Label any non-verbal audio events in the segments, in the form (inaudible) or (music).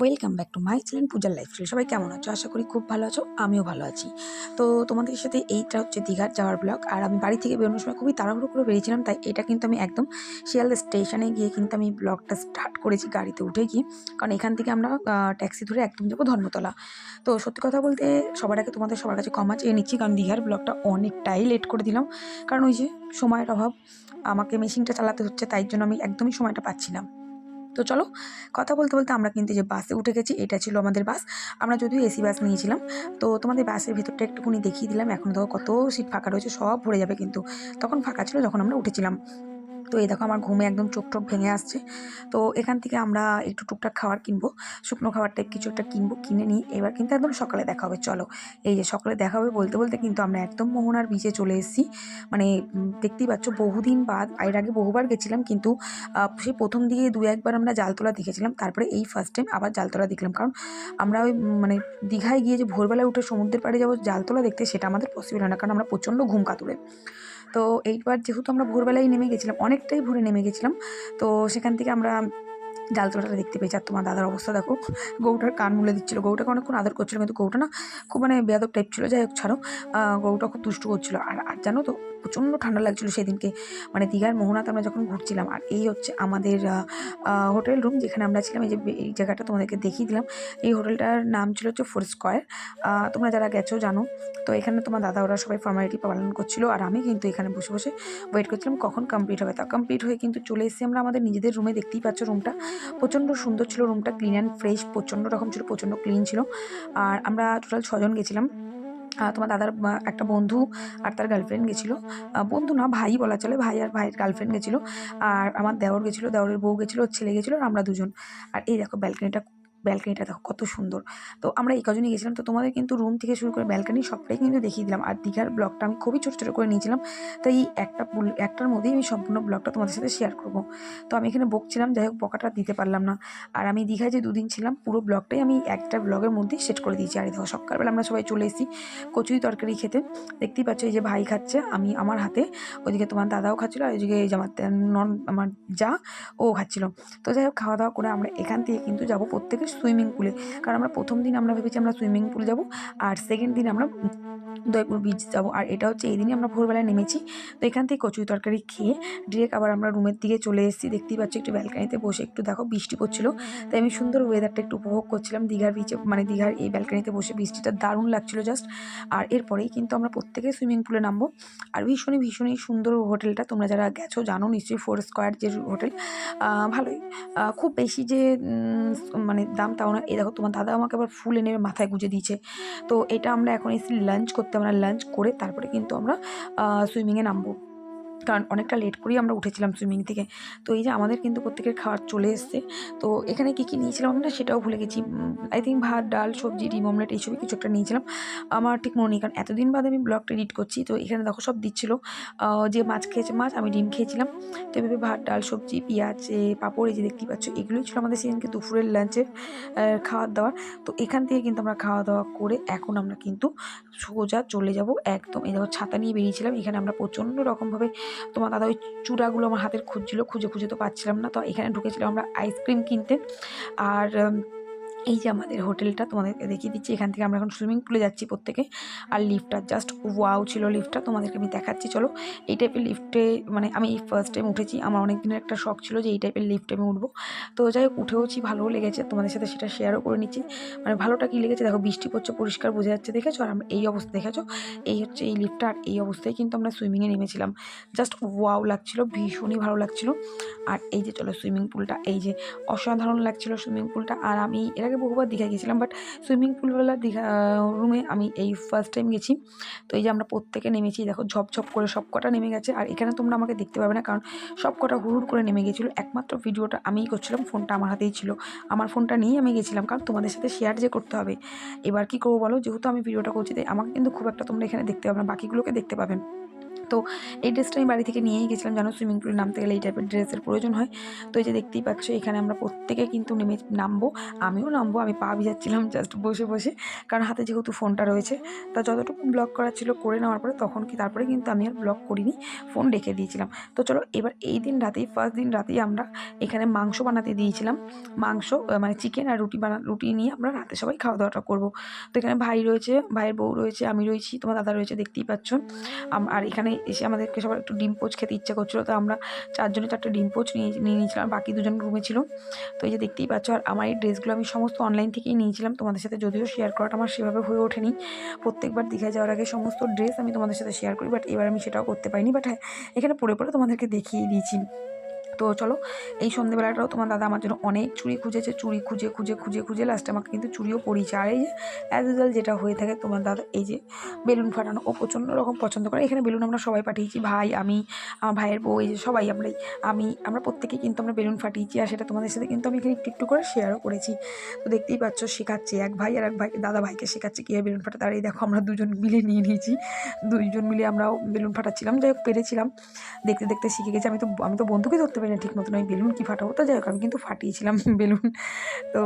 Welcome back to my channel পূজার life সবাই কেমন আছো? আশা করি খুব ভালো আছো, আমিও ভালো আছি। তো তোমাদের সাথে এইটা হচ্ছে দীঘার যাওয়ার ব্লগ আর আমি বাড়ি থেকে বেরোনোর সময় খুবই তাড়াহুড়ো করে বেরিয়েছিলাম, তাই এটা কিন্তু আমি একদম শিয়ালদা স্টেশনে গিয়ে কিন্তু আমি ব্লগটা স্টার্ট করেছি গাড়িতে উঠে গিয়ে। কারণ এখান থেকে আমরা ট্যাক্সি ধরে একদম যাব ধর্মতলা। তো সত্যি কথা বলতে সবার আগে তোমাদের সবার কাছে ক্ষমা চেয়ে নিচ্ছি, কারণ দীঘার ব্লগটা অনেকটাই লেট করে দিলাম। কারণ ওই যে সময়ের অভাব, আমাকে মেশিনটা চালাতে হচ্ছে, তাই জন্য আমি একদমই সময়টা পাচ্ছি না। তো চলো কথা বলতে বলতে আমরা কিন্তু যে বাসে উঠে গেছি, এটা ছিল আমাদের বাস। আমরা যদিও এসি বাস নিয়েছিলাম, তো তোমাদের বাসের ভিতরটা একটুখানি দেখিয়ে দিলাম। এখন তো কত সিট ফাঁকা রয়েছে, সব ভরে যাবে কিন্তু। তখন ফাঁকা ছিল যখন আমরা উঠেছিলাম। তো এই দেখো আমার ঘুমে একদম চোখ টোক ভেঙে আসছে। তো এখান থেকে আমরা একটু টুকটাক খাবার কিনবো। শুকনো খাবার টাইপ কিছু একটা কিনবো, কিনে নিই। এবার কিন্তু একদম সকালে দেখা হবে, চলো। এই যে সকালে দেখা হবে বলতে বলতে কিন্তু আমরা একদম মোহনার বিচে চলে এসেছি। মানে দেখতেই পাচ্ছ বহুদিন বাদ। এর আগে বহুবার গেছিলাম কিন্তু সেই প্রথম দিকে দু একবার আমরা জালতলা দেখেছিলাম। তারপরে এই ফার্স্ট টাইম আবার জালতলা দেখলাম। কারণ আমরা ওই মানে দীঘায় গিয়ে যে ভোরবেলায় উঠে সমুদ্রের পাড়ে যাব জালতলা দেখতে সেটা আমাদের পসিবল হয় না। কারণ আমরা প্রচণ্ড ঘুম কাতুরে। তো এইবার যেহেতু আমরা ভোরবেলায় নেমে গেছিলাম, অনেকটাই ভোরে নেমে গেছিলাম, তো সেখান থেকে আমরা জালতলাটা দেখতে পেয়েছি। আর তোমার দাদার অবস্থা দেখো গৌটার কান মুলে দিচ্ছিল। গৌটাকে অনেকক্ষণ আদর করছিল, কিন্তু গৌটা না খুব মানে বেয়াদব টাইপ ছিল। যাই হোক, ছাড়ো গৌটা খুব দুষ্টু করছিল। আর আর জানো তো প্রচণ্ড ঠান্ডা লাগছিল সেদিনকে। মানে দীঘার মোহনাতে আমরা যখন ঘুরছিলাম, আর এই হচ্ছে আমাদের হোটেল রুম যেখানে আমরা ছিলাম, এই যে এই জায়গাটা তোমাদেরকে দেখিয়ে দিলাম, এই হোটেলটার নাম ছিল হচ্ছে ফোর স্কোয়ার। তোমরা যারা গেছো জানো, তো এখানে তোমার দাদা, ওরা সবাই ফর্মালিটি পালন করছিল, আর আমি কিন্তু এখানে বসে বসে ওয়েট করছিলাম কখন কমপ্লিট হবে। তা কমপ্লিট হয়ে কিন্তু চলে এসেছি আমরা আমাদের নিজেদের রুমে দেখতেই পাচ্ছ রুমটা প্রচণ্ড সুন্দর ছিল রুমটা ক্লিন অ্যান্ড ফ্রেশ প্রচণ্ড রকম ছিল, প্রচণ্ড ক্লিন ছিল। আর আমরা টোটাল ছজন গেছিলাম। তোমার দাদার একটা বন্ধু আর তার গার্লফ্রেন্ড গেছিল। বন্ধু না, ভাই বলা চলে, ভাই আর ভাইয়ের গার্লফ্রেন্ড গেছিল। আর আমার দেওর গেছিল, দেওরের বউ গেছিল ছেলে গেছিল, আর আমরা দুজন। আর এই দেখো ব্যালকনিটা ব্যালকনিটা দেখো, কত সুন্দর। তো আমরা এই কজনই গেছিলাম, তো তোমাদের কিন্তু রুম থেকে শুরু করে ব্যালকনি সবটাই কিন্তু দেখিয়ে দিলাম। আর দীঘার ব্লগটা আমি খুবই ছোটো ছোটো করে নিয়েছিলাম, তাই এই একটা একটার মধ্যেই আমি সম্পূর্ণ ব্লগটা তোমাদের সাথে শেয়ার করব। তো আমি এখানে বকছিলাম, যাই হোক, বকাটা দিতে পারলাম না। আর আমি দীঘায় যে দুদিন ছিলাম, পুরো ব্লগটাই আমি একটা ব্লগের মধ্যেই সেট করে দিয়েছি। আর দেখো, সকালবেলা আমরা সবাই চলে এসেছি কচুরি তরকারি খেতে। দেখতেই পাচ্ছ এই যে ভাই খাচ্ছে, আমি আমার হাতে ওইদিকে তোমার দাদাও খাচ্ছিলো, আর ওইদিকে এই আমার নন আমার যা ও খাচ্ছিল। তো যাই হোক, খাওয়া দাওয়া করে আমরা এখান থেকে কিন্তু যাব প্রত্যেকে সুইমিং পুলে। কারণ আমরা প্রথম দিন আমরা ভেবেছি আমরা সুইমিং পুল যাব, আর সেকেন্ড দিন আমরা উদয়পুর বিচ যাব। আর এটা হচ্ছে এই দিনই আমরা ভোরবেলায় নেমেছি। তো এখান থেকে কচুরি তরকারি খেয়ে ডিরেক্ট আবার আমরা রুমের দিকে চলে এসেছি। দেখতেই পাচ্ছি একটু ব্যালকানিতে বসে একটু দেখো বৃষ্টি পড়ছিল। তাই আমি সুন্দর ওয়েদারটা একটু উপভোগ করছিলাম। দীঘার বিচে মানে দীঘার এই ব্যালকানিতে বসে বৃষ্টিটা দারুণ লাগছিল জাস্ট আর এরপরেই কিন্তু আমরা প্রত্যেকে সুইমিং পুলে নামবো। আর ভীষণই ভীষণই সুন্দর হোটেলটা। তোমরা যারা গেছো জানো নিশ্চয়ই ফোর স্কোয়ার যে হোটেল। ভালোই। খুব বেশি যে মানে দাম তাও না এই দেখো তোমার দাদা আমাকে আবার ফুল এনে মাথায় গুঁজে দিয়েছে। তো এটা আমরা এখন এসে লাঞ্চ করতে, আমরা লাঞ্চ করে তারপরে কিন্তু আমরা সুইমিংয়ে নামবো। কারণ অনেকটা লেট করেই আমরা উঠেছিলাম সুইমিং থেকে। তো এই যে আমাদের কিন্তু প্রত্যেকের খাবার চলে এসছে। তো এখানে কী কী নিয়েছিলাম আমরা সেটাও ভুলে গেছি। আই থিঙ্ক ভাত, ডাল, সবজি, ডিম অমলেট এইসবই কিছু একটা নিয়েছিলাম। আমার ঠিক মনে নেই, কারণ এতদিন বাদে আমি ব্লগটা এডিট করছি। তো এখানে দেখো সব দিচ্ছিল। যে মাছ খেয়েছে মাছ, আমি ডিম খেয়েছিলাম। তো এভাবে ভাত, ডাল, সবজি, পেঁয়াজ পাঁপড় এই যে দেখতেই পাচ্ছ, এগুলোই ছিল আমাদের সেদিনকে দুপুরের লাঞ্চের খাওয়ার দাওয়ার তো এখান থেকে কিন্তু আমরা খাওয়া দাওয়া করে এখন আমরা কিন্তু সোজা চলে যাব একদম। এই দেখো ছাতা নিয়ে বেরিয়েছিলাম। এখানে আমরা প্রচণ্ড রকমভাবে তোমার দাদা ওই চূড়াগুলো আমার হাতের খুঁজছিলো, খুঁজে খুঁজে তো পাচ্ছিলাম না। তো এখানে ঢুকেছিলাম আমরা আইসক্রিম কিনতে। আর এই যে আমাদের হোটেলটা তোমাদেরকে দেখিয়ে দিচ্ছি, এখান থেকে আমরা এখন সুইমিং পুলে যাচ্ছি প্রত্যেকে। আর লিফটটা জাস্ট ওয়াও ছিল লিফটটা তোমাদেরকে আমি দেখাচ্ছি, চলো। এই টাইপের লিফটে মানে আমি এই ফার্স্ট টাইম উঠেছি, আমার অনেক দিনের একটা শখ ছিল যে এই টাইপের লিফটে আমি উঠবো। তো যাই হোক, উঠেওছি, ভালোও লেগেছে, তোমাদের সাথে সেটা শেয়ারও করে নিচ্ছি। মানে ভালোটা কি লেগেছে, দেখো, বৃষ্টি পড়ছে, পরিষ্কার বোঝা যাচ্ছে, দেখেছ? আর আমরা এই অবস্থা, দেখেছ? এই হচ্ছে এই লিফটটা আর এই অবস্থায় কিন্তু আমরা সুইমিংয়ে নেমেছিলাম। জাস্ট ওয়াও লাগছিল, ভীষণই ভালো লাগছিল। আর এই যে চলো সুইমিং পুলটা এই যে অসাধারণ লাগছিল সুইমিং পুলটা আর আমি, এর আগে বহুবার দীঘায় গেছিলাম বাট সুইমিং পুলওয়ালা দীঘা রুমে আমি এই ফার্স্ট টাইম গেছি। তো এই যে আমরা প্রত্যেকে নেমেছি, দেখো ঝপঝপ করে সব কটা নেমে গেছে, আর এখানে তোমরা আমাকে দেখতে পাবে না, কারণ সব কটা হুড় করে নেমে গেছিল একমাত্র ভিডিওটা আমিই করছিলাম, ফোনটা আমার হাতেই ছিল। আমার ফোনটা নিয়েই আমি গেছিলাম, কারণ তোমাদের সাথে শেয়ার যে করতে হবে। এবার কি করব বলো? যেহেতু আমি ভিডিওটা করছি, তাই আমাকে কিন্তু খুব একটা তোমরা এখানে দেখতে পাবে না, বাকিগুলোকে দেখতে পাবেন তো এই ড্রেসটা আমি বাড়ি থেকে নিয়েই গেছিলাম, জানো? সুইমিং পুলে নামতে গেলে এই টাইপের ড্রেসের প্রয়োজন হয়। তো এই যে দেখতেই পাচ্ছ, এখানে আমরা প্রত্যেকে কিন্তু নেমে নামবো। আমিও নামবো, আমি পা ভিজাচ্ছিলাম জাস্ট বসে বসে, কারণ হাতে যেহেতু ফোনটা রয়েছে। তা যতটুকু ব্লগ করা ছিল করে নেওয়ার পরে তখন কি, তারপরে কিন্তু আমি আর ব্লগ করিনি ফোন রেখে দিয়েছিলাম। তো চলো, এবার এই দিন রাতেই ফার্স্ট দিন রাতেই আমরা এখানে মাংস বানাতে দিয়েছিলাম। মাংস মানে চিকেন আর রুটি বানা, রুটি নিয়ে আমরা রাতে সবাই খাওয়া দাওয়াটা করব। তো এখানে ভাই রয়েছে, ভাইয়ের বউ রয়েছে, আমি রয়েছি, তোমার দাদা রয়েছে, দেখতেই পাচ্ছ। আর এখানে এসে আমাদেরকে সবার একটু ডিম পোচ খেতে ইচ্ছা করছিল, তো আমরা চারজনে চারটে ডিম পোচ নিয়ে নিয়ে নিয়েছিলাম বাকি দুজন রুমে ছিল। তো এই যে দেখতেই পাচ্ছ, আর আমার এই ড্রেসগুলো আমি সমস্ত অনলাইন থেকেই নিয়েছিলাম, তোমাদের সাথে যদিও শেয়ার করাটা আমার সেভাবে হয়ে ওঠেনি। প্রত্যেকবার দীঘায় যাওয়ার আগে সমস্ত ড্রেস আমি তোমাদের সাথে শেয়ার করি বাট এবার আমি সেটাও করতে পারিনি বাট হ্যাঁ এখানে পরে পড়ে তোমাদেরকে দেখিয়ে দিয়েছি। তো চলো, এই সন্ধেবেলাটাও তোমার দাদা আমার জন্য অনেক চুড়ি খুঁজেছে, চুড়ি খুঁজে খুঁজে খুঁজে খুঁজে লাস্টে আমাকে কিন্তু চুড়িও পরিয়েছে। আর এই যে অ্যাজ ইউজুয়াল যেটা হয়ে থাকে তোমার দাদা, এই যে বেলুন ফাটানো, ও প্রচণ্ড রকম পছন্দ করে। এখানে বেলুন আমরা সবাই পাঠিয়েছি, ভাই, আমি, আমার ভাইয়ের বউ, এই যে সবাই আমরাই, আমি, আমরা প্রত্যেকেই কিন্তু আমরা বেলুন ফাটিয়েছি। আর সেটা তোমাদের সাথে কিন্তু আমি এখানে একটু একটু করে শেয়ারও করেছি। তো দেখতেই পাচ্ছ, শেখাচ্ছে এক ভাই আর এক ভাই, দাদা ভাইকে শেখাচ্ছে কীভাবে বেলুন ফাটাতে। আর এই দেখো, আমরা দুজন মিলে নিয়ে নিয়েছি। দুইজন মিলে আমরাও বেলুন ফাটাচ্ছিলাম, যাই হোক, পেরেছিলাম। দেখতে দেখতে শিখে গেছি। আমি তো আমি তো বন্ধুকে ধরতে পারি না ঠিক মতন আমি বেলুন কি ফাটাবো? তো যাই হোক আমি কিন্তু ফাটিয়েছিলাম (laughs) বেলুন। তো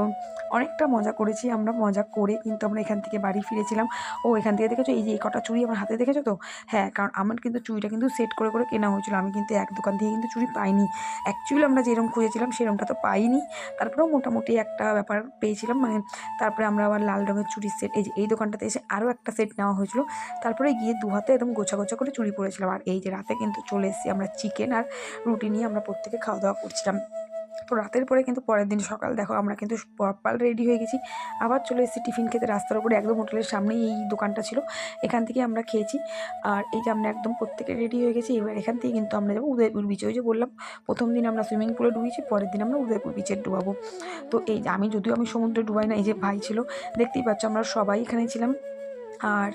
অনেকটা মজা করেছি আমরা, মজা করে কিন্তু আমরা এখান থেকে বাড়ি ফিরেছিলাম। ও, এখান থেকে দেখেছ? এই যে এই কটা চুড়ি আমার হাতে দেখেছ তো? হ্যাঁ কারণ আমার কিন্তু চুড়িটা কিন্তু সেট করে করে কেনা হয়েছিল। আমি কিন্তু এক দোকান থেকে কিন্তু চুড়ি পাইনি। অ্যাকচুয়ালি আমরা যেরকম খুঁজেছিলাম, সেরকমটা তো পাইনি। তারপরেও মোটামুটি একটা ব্যাপার পেয়েছিলাম মানে তারপরে আমরা আবার লাল রঙের চুড়ির সেট, এই যে এই দোকানটাতে এসে আরও একটা সেট নেওয়া হয়েছিল। তারপরে গিয়ে দু হাতে একদম গোছা গোছা করে চুড়ি পরেছিলাম। আর এই যে রাতে কিন্তু চলে এসেছি আমরা চিকেন আর রুটি নিয়ে। আমরা প্রত্যেকে খাওয়া দাওয়া করছিলাম। তো রাতের পরে কিন্তু পরের দিন সকাল, দেখো আমরা কিন্তু পরপাল রেডি হয়ে গেছি। আবার চলে এসেছি টিফিন খেতে রাস্তার উপরে, একদম হোটেলের সামনেই এই দোকানটা ছিল। এখান থেকে আমরা খেয়েছি। আর এই যে আমরা একদম প্রত্যেকে রেডি হয়ে গেছি, এবার এখান থেকে কিন্তু আমরা যাব উদয়পুর বিচে ওই যে বললাম, প্রথম দিন আমরা সুইমিং পুলে ডুবেছি, পরের দিন আমরা উদয়পুর বিচে ডুবাবো। তো এই আমি যদিও আমি সমুদ্রে ডুবাই না, এই যে ভাই ছিল, দেখতেই পাচ্ছ আমরা সবাই এখানে ছিলাম। আর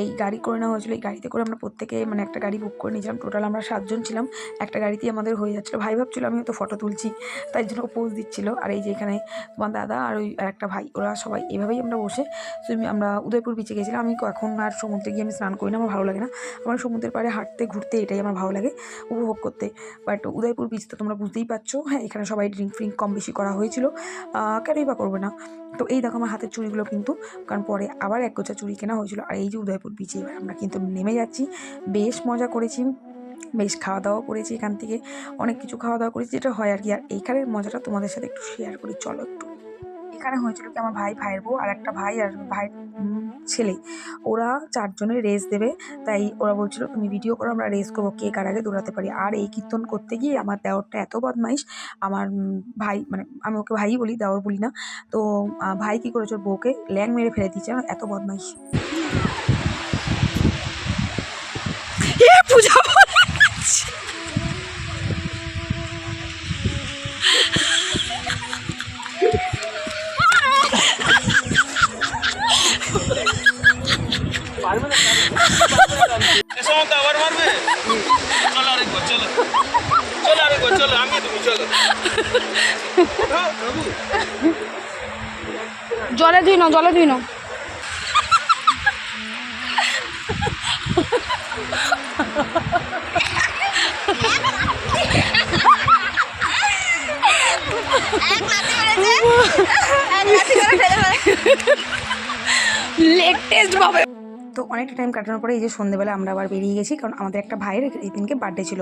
এই গাড়ি করে নেওয়া হয়েছিলো, এই গাড়িতে করে আমরা প্রত্যেকে মানে একটা গাড়ি বুক করে নিয়েছিলাম। টোটাল আমরা সাতজন ছিলাম, একটা গাড়িতেই আমাদের হয়ে যাচ্ছিল। ভাই ভাবছিলো আমি হয়তো ফটো তুলছি। তাই জন্য পোজ দিচ্ছিল। আর এই যে এখানে তোমার দাদা আর ওই আর একটা ভাই, ওরা সবাই এভাবেই আমরা বসে সুইমিং আমরা উদয়পুর বিচে গেছিলাম। আমি এখন আর সমুদ্রে গিয়ে আমি স্নান করি না, আমার ভালো লাগে না। আমার সমুদ্রের পাড়ে হাঁটতে, ঘুরতে এটাই আমার ভালো লাগে উপভোগ করতে। বাট উদয়পুর বিচ তো তোমরা বুঝতেই পারছ। হ্যাঁ এখানে সবাই ড্রিঙ্ক ফ্রিঙ্ক কম বেশি করা হয়েছিল। কেনই বা করবে না? তো এই দেখো আমার হাতের চুড়িগুলো কিন্তু, কারণ পরে আবার এক গোছা চুড়ি কেনা হয়েছিল আর এই যে উদয়পুর বিচে এবার আমরা কিন্তু নেমে যাচ্ছি। বেশ মজা করেছি, বেশ খাওয়া দাওয়া করেছি এখান থেকে, অনেক কিছু খাওয়া দাওয়া করেছি, যেটা হয় আর কি। আর এইখানের মজাটা তোমাদের সাথে একটু শেয়ার করি। চলো একটু। এখানে হয়েছিল কি আমার ভাই ভাইয়ের বউ আর একটা ভাই আর ভাইয়ের ছেলে। ওরা চারজনে রেস দেবে, তাই ওরা বলছিল, তুমি ভিডিও করো, আমরা রেস করব, কে কার আগে দৌড়াতে পারি। আর এই কীর্তন করতে গিয়ে আমার দেওরটা এত বদমাইশ, আমার ভাই মানে আমি ওকে ভাই বলি, দেওর বলি না। তো ভাই কী করেছে ওর বউকে, ল্যাং মেরে ফেলে দিয়েছে এত বদমাইশ। পূজা! জলে ধুই নাও জলে ধুই নাও লেটেস্ট ভাবে তো অনেকটা টাইম কাটানোর পরে এই যে সন্ধেবেলা আমরা আবার বেরিয়ে গেছি কারণ আমাদের একটা ভাইয়ের এই দিনকে বার্থডে ছিল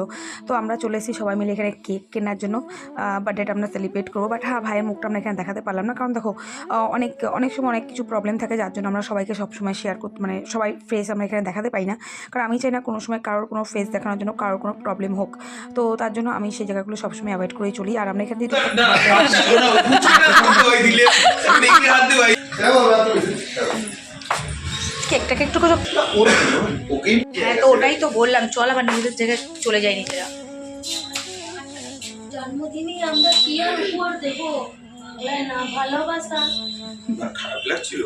তো আমরা চলে এসেছি সবাই মিলে এখানে কেক কেনার জন্য বার্থডেটা আমরা সেলিব্রেট করব বাট হ্যাঁ ভাইয়ের মুখটা আমরা এখানে দেখাতে পারলাম না কারণ দেখো অনেক অনেক সময় অনেক কিছু প্রবলেম থাকে যার জন্য আমরা সবাইকে সবসময় শেয়ার করতে মানে সবাই ফেস আমরা এখানে দেখাতে পাই না কারণ আমি চাই না কোনো সময় কারোর কোনো ফেস দেখানোর জন্য কারোর কোনো প্রবলেম হোক তো তার জন্য আমি সেই জায়গাগুলো সবসময় অ্যাভয়েড করেই চলি আর আমরা এখান থেকে কেকটাকে একটু করে হ্যাঁ? তো ওটাই তো বললাম চল আবার নিজেদের জায়গায় চলে যাই নিজেরা। জন্মদিনে আমরা কি আর উপহার দেবো? না ভালোবাসা। খারাপ লাগছিল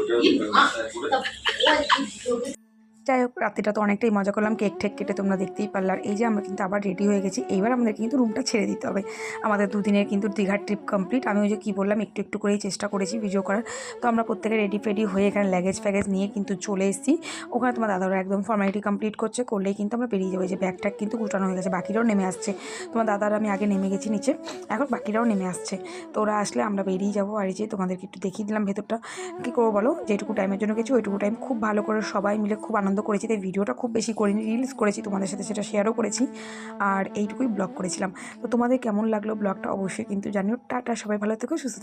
যাই হোক, রাত্রিটা তো অনেকটাই মজা করলাম। কেক ঠেক কেটে তোমরা দেখতেই পারলে। আর এই যে আমরা কিন্তু আবার রেডি হয়ে গেছি। এইবার আমাদের কিন্তু রুমটা ছেড়ে দিতে হবে। আমাদের দুদিনের কিন্তু দীঘার ট্রিপ কমপ্লিট আমি ওই যে কী বললাম, একটু একটু করেই চেষ্টা করেছি ভিডিও করার। তো আমরা প্রত্যেকে রেডি ফেডি হয়ে এখানে ল্যাগেজ ফ্যাগেজ নিয়ে কিন্তু চলে এসেছি। ওখানে তোমার দাদারা একদম ফর্মালিটি কমপ্লিট করছে। করলেই কিন্তু আমরা বেরিয়ে যাব। যে ব্যাগ ট্যাগ কিন্তু গুটানো হয়ে গেছে। বাকিরাও নেমে আসছে। তোমার দাদারা আমি আগে নেমে গেছি নিচে। এখন বাকিরাও নেমে আসছে। তো ওরা আসলে আমরা বেরিয়ে যাব। আর এই যে তোমাদেরকে একটু দেখিয়ে দিলাম ভেতরটা। কী করব বলো? যেটুকু টাইমের জন্য গেছি, ওইটুকু টাইম খুব ভালো করে সবাই মিলে, খুব আনন্দ করেছি, তাই ভিডিওটা খুব বেশি করিনি রিলস করেছি তোমাদের সাথে সেটা শেয়ারও করেছি আর এইটুকুই ব্লগ করেছিলাম। তো তোমাদের কেমন লাগল ব্লগটা অবশ্যই কিন্তু জানিও। টাটা, সবাই ভালো থেকো, সুস্থ